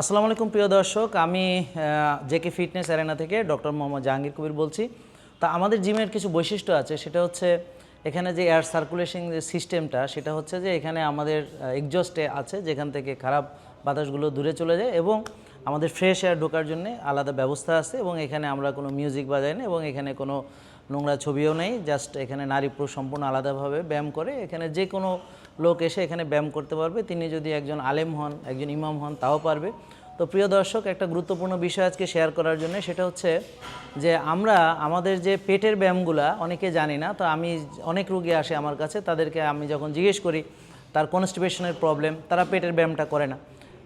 আসসালামু আলাইকুম, প্রিয় দর্শক। আমি জেকে ফিটনেস অ্যারেনা থেকে ডক্টর মোহাম্মদ জাহাঙ্গীর কবির বলছি। তা আমাদের জিমের কিছু বৈশিষ্ট্য আছে। সেটা হচ্ছে এখানে যে এয়ার সার্কুলেশন যে সিস্টেমটা সেটা হচ্ছে যে এখানে আমাদের এক্সজস্টে আছে, যেখান থেকে খারাপ বাতাসগুলো দূরে চলে যায় এবং আমাদের ফ্রেশ এয়ার ঢোকার জন্য আলাদা ব্যবস্থা আছে এবং এখানে আমরা কোনো মিউজিক বাজাই না এবং এখানে কোনো নোংরা ছবিও নেই জাস্ট এখানে নারী পুরুষ সম্পূর্ণ আলাদাভাবে ব্যায়াম করে। এখানে যে কোনো লোক এসে এখানে ব্যায়াম করতে পারবে। তিনি যদি একজন আলেম হন, একজন ইমাম হন, তাও পারবে। তো প্রিয় দর্শক, একটা গুরুত্বপূর্ণ বিষয় আজকে শেয়ার করার জন্য, সেটা হচ্ছে যে আমরা আমাদের যে পেটের ব্যায়ামগুলা, অনেকে জানি না, তো আমি অনেক রুগী আসে আমার কাছে, তাদেরকে আমি যখন জিজ্ঞেস করি, তার কনস্টিপেশনের প্রবলেম তারা পেটের ব্যায়ামটা করে না।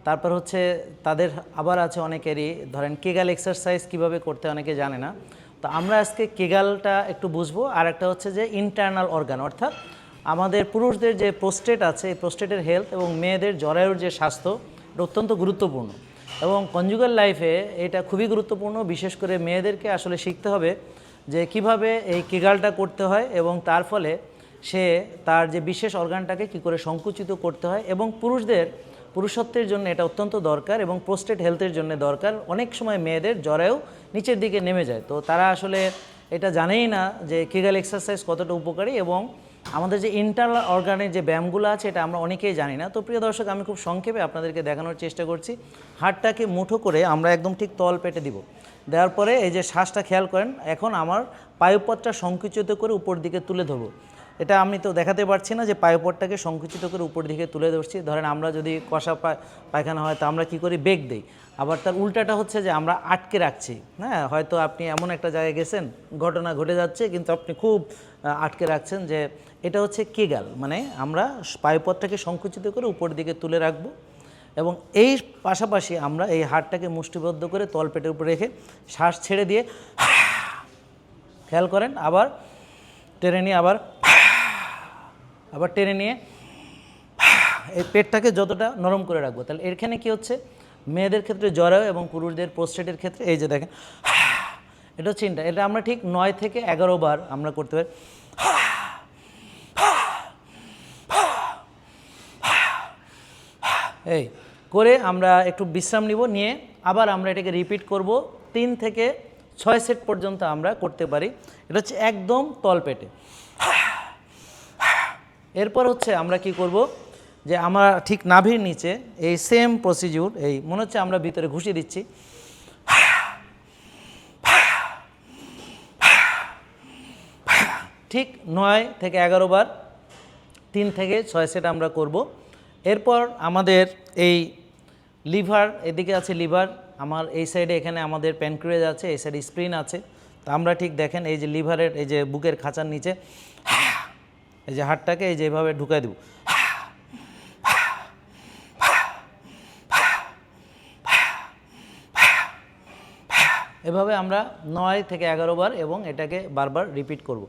তারপর হচ্ছে, তাদের আবার আছে অনেকেরই, ধরেন কেগাল এক্সারসাইজ কীভাবে করতে অনেকে জানে না। তো আমরা আজকে কেগালটা একটু বুঝব, আর একটা হচ্ছে যে ইন্টারনাল অর্গান অর্থাৎ আমাদের পুরুষদের যে প্রোস্টেট আছে, এই প্রোস্টেটের হেলথ এবং মেয়েদের জরায়ুর যে স্বাস্থ্য, এটা অত্যন্ত গুরুত্বপূর্ণ। এবং কনজুগাল লাইফে এটা খুবই গুরুত্বপূর্ণ, বিশেষ করে মেয়েদেরকে আসলে শিখতে হবে যে কীভাবে এই কেগালটা করতে হয় এবং তার ফলে সে তার যে বিশেষ অর্গানটাকে কি করে সংকুচিত করতে হয় এবং পুরুষদের পুরুষত্বের জন্য এটা অত্যন্ত দরকার এবং প্রোস্টেট হেলথের জন্য দরকার। অনেক সময় মেয়েদের জরায়ু নিচের দিকে নেমে যায়। তো তারা আসলে এটা জানেই না যে কেগাল এক্সারসাইজ কতটা উপকারী এবং আমাদের যে ইন্টারনাল অর্গানের যে ব্যায়ামগুলো আছে, এটা আমরা অনেকেই জানি না। তো প্রিয় দর্শক, আমি খুব সংক্ষেপে আপনাদেরকে দেখানোর চেষ্টা করছি। হাতটাকে মুঠো করে আমরা একদম ঠিক তল পেটে দিব। দেওয়ার পরে এই যে শ্বাসটা খেয়াল করেন, এখন আমার পায়ুপথটা সংকুচিত করে উপর দিকে তুলে ধরবো। এটা আমি তো দেখাতে পারছি না যে পায়ুপথটাকে সংকুচিত করে উপর দিকে তুলে ধরছি। ধরেন আমরা যদি কষা পায় পায়খানা হয়, তো আমরা কি করি? বেগ দেই। আবার তার উল্টাটা হচ্ছে যে আমরা আটকে রাখছি। হ্যাঁ হয়তো আপনি এমন একটা জায়গায় গেছেন, ঘটনা ঘটে যাচ্ছে, কিন্তু আপনি খুব আটকে রাখছেন যে এটা হচ্ছে কেগাল। মানে আমরা পায়ুপথটাকে সংকুচিত করে উপর দিকে তুলে রাখব এবং এই পাশাপাশি আমরা এই হাড়টাকে মুষ্টিবদ্ধ করে তলপেটের উপরে রেখে শ্বাস ছেড়ে দিয়ে খেয়াল করেন, আবার টেনে নিয়ে আবার আবার টেনে নিয়ে এই পেটটাকে যতটা নরম করে রাখব, তাহলে এখানে কি হচ্ছে? মেয়েদের ক্ষেত্রে জরায়ু এবং পুরুষদের প্রোস্টেটের ক্ষেত্রে, এই যে দেখেন, এটা হচ্ছে এটা আমরা ঠিক নয় থেকে এগারো বার আমরা করতে পারি। এই, করে আমরা একটু বিশ্রাম নিব, নিয়ে আবার আমরা এটাকে রিপিট করব। তিন থেকে ছয় সেট পর্যন্ত আমরা করতে পারি। এটা হচ্ছে একদম তলপেটে। এরপর হচ্ছে আমরা কি করব? যে আমরা ঠিক নাভির নিচে এই সেম প্রসিডিউর এই মনে হচ্ছে আমরা ভিতরে ঘুষিয়ে দিচ্ছি। ঠিক নয় থেকে এগারো বার, তিন থেকে ছয় সেট আমরা করব। এরপর আমাদের এই লিভার, এদিকে আছে লিভার, আমার এই সাইডে এখানে আমাদের প্যানক্রিয়াজ আছে, এই সাইডে স্প্রিন আছে। তো আমরা ঠিক দেখেন এই যে লিভারের, এই যে বুকের খাঁচার নিচে। এই যে হাটটাকে এই যেভাবে ঢুকাই দেব। এভাবে আমরা নয় থেকে এগারো বার এবং এটাকে বারবার রিপিট করব।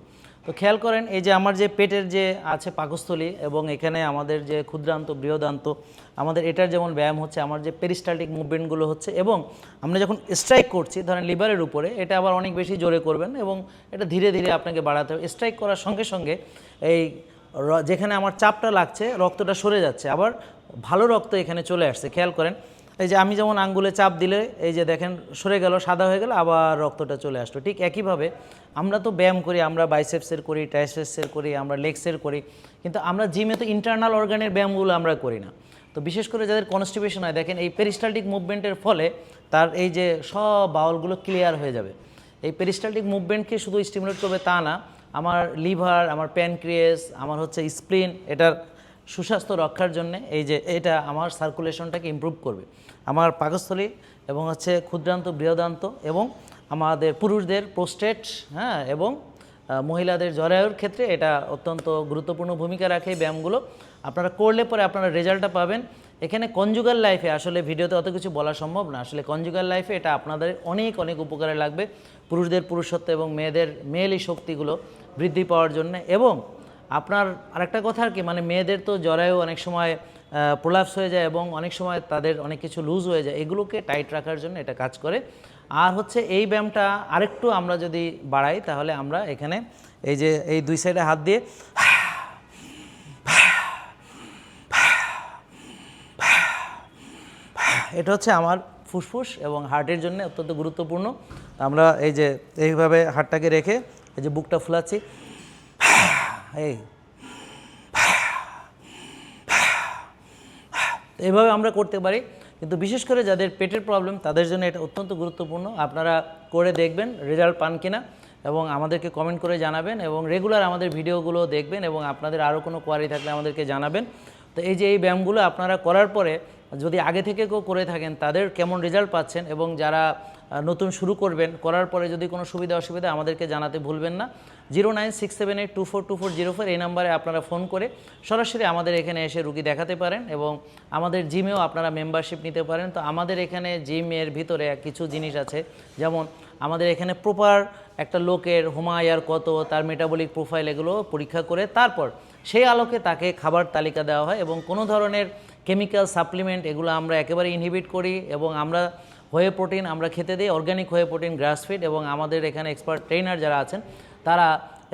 তো খেয়াল করেন, এই যে আমার যে পেটের যে আছে পাকস্থলী এবং এখানে আমাদের যে ক্ষুদ্রান্ত, বৃহদান্ত, আমাদের এটার যেমন ব্যায়াম হচ্ছে, আমার যে পেরিস্টালটিক মুভমেন্টগুলো হচ্ছে এবং আমরা যখন স্ট্রাইক করছি, ধরেন লিভারের উপরে, এটা আবার অনেক বেশি জোরে করবেন এবং এটা ধীরে ধীরে আপনাকে বাড়াতে হবে। স্ট্রাইক করার সঙ্গে সঙ্গে এই যেখানে আমার চাপটা লাগছে, রক্তটা সরে যাচ্ছে, আবার ভালো রক্ত এখানে চলে আসছে। খেয়াল করেন এই যে আমি যেমন আঙ্গুলে চাপ দিলে এই যে দেখেন সরে গেল, সাদা হয়ে গেল, আবার রক্তটা চলে আসলো। ঠিক একইভাবে আমরা তো ব্যায়াম করি, আমরা বাইসেপসের করি ট্রাইসেপসের করি, আমরা লেগসের করি, কিন্তু আমরা জিমে তো ইন্টারনাল অর্গানের ব্যায়ামগুলো আমরা করি না। তো বিশেষ করে যাদের কনস্টিপেশন হয়, দেখেন এই পেরিস্টালটিক মুভমেন্টের ফলে তার এই যে সব বাউলগুলো ক্লিয়ার হয়ে যাবে। এই পেরিস্টালটিক মুভমেন্টকে শুধু স্টিমুলেট করবে তা না, আমার লিভার আমার প্যানক্রিয়াস আমার হচ্ছে স্প্লিন এটার সুস্বাস্থ্য রক্ষার জন্য এই যে এটা আমার সার্কুলেশনটাকে ইমপ্রুভ করবে। আমার পাকস্থলী এবং হচ্ছে ক্ষুদ্রান্ত, বৃহদান্ত এবং আমাদের পুরুষদের প্রোস্টেট হ্যাঁ এবং মহিলাদের জরায়ুর ক্ষেত্রে এটা অত্যন্ত গুরুত্বপূর্ণ ভূমিকা রাখে ব্যায়ামগুলো। আপনারা করলে পরে আপনারা রেজাল্টটা পাবেন। এখানে কনজুগাল লাইফে আসলে ভিডিওতে অত কিছু বলা সম্ভব না। আসলে কনজুগাল লাইফে এটা আপনাদের অনেক অনেক উপকারে লাগবে। পুরুষদের পুরুষত্ব এবং মেয়েদের মেয়েলি শক্তিগুলো বৃদ্ধি পাওয়ার জন্য এবং আপনার আরেকটা কথা আর কি মানে মেয়েদের তো জরায়ু অনেক সময় প্রলাপস হয়ে যায় এবং অনেক সময় তাদের অনেক কিছু লুজ হয়ে যায়, এগুলোকে টাইট রাখার জন্য এটা কাজ করে। আর হচ্ছে এই ব্যায়ামটা আরেকটু আমরা যদি বাড়াই, তাহলে আমরা এখানে এই যে এই দুই সাইডে হাত দিয়ে এটা হচ্ছে আমার ফুসফুস এবং হার্টের জন্য অত্যন্ত গুরুত্বপূর্ণ। আমরা এই যে এইভাবে হার্টটাকে রেখে এই যে বুকটা ফুলাচ্ছি। এই এইভাবে আমরা করতে পারি। কিন্তু বিশেষ করে যাদের পেটের প্রবলেম তাদের জন্য এটা অত্যন্ত গুরুত্বপূর্ণ। আপনারা করে দেখবেন রেজাল্ট পান কিনা এবং আমাদেরকে কমেন্ট করে জানাবেন এবং রেগুলার আমাদের ভিডিওগুলো দেখবেন এবং আপনাদের আরও কোনো কোয়ারি থাকলে আমাদেরকে জানাবেন। তো এই যে এই ব্যায়ামগুলো আপনারা করার পরে যদি আগে থেকে কেউ করে থাকেন, তাদের কেমন রেজাল্ট পাচ্ছেন এবং যারা নতুন শুরু করবেন, করার পরে যদি কোনো সুবিধা অসুবিধা আমাদেরকে জানাতে ভুলবেন না। Zero nine six seven eight two four two four zero four এই নাম্বারে আপনারা ফোন করে সরাসরি আমাদের এখানে এসে রুগী দেখাতে পারেন এবং আমাদের জিমেও আপনারা মেম্বারশিপ নিতে পারেন। তো আমাদের এখানে জিমের ভিতরে কিছু জিনিস আছে, যেমন আমাদের এখানে প্রপার একটা লোকের হোমায়ার কত, তার মেটাবলিক প্রোফাইল এগুলো পরীক্ষা করে, তারপর সেই আলোকে তাকে খাবার তালিকা দেওয়া হয় এবং কোনো ধরনের কেমিক্যাল সাপ্লিমেন্ট এগুলো আমরা একেবারে ইনহিবিট করি এবং আমরা হয়ে প্রোটিন আমরা খেতে দিই অর্গানিক হয়ে প্রোটিন গ্রাসফিড এবং আমাদের এখানে এক্সপার্ট ট্রেনার যারা আছেন, তারা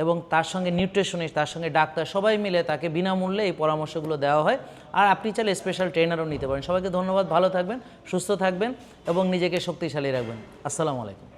এবং তার সঙ্গে নিউট্রিশনিস্ট তার সঙ্গে ডাক্তার সবাই মিলে তাকে বিনামূল্যে এই পরামর্শগুলো দেওয়া হয়। আর আপনি চাইলে স্পেশাল ট্রেনারও নিতে পারেন। সবাইকে ধন্যবাদ, ভালো থাকবেন, সুস্থ থাকবেন এবং নিজেকে শক্তিশালী রাখবেন। আসসালামু আলাইকুম।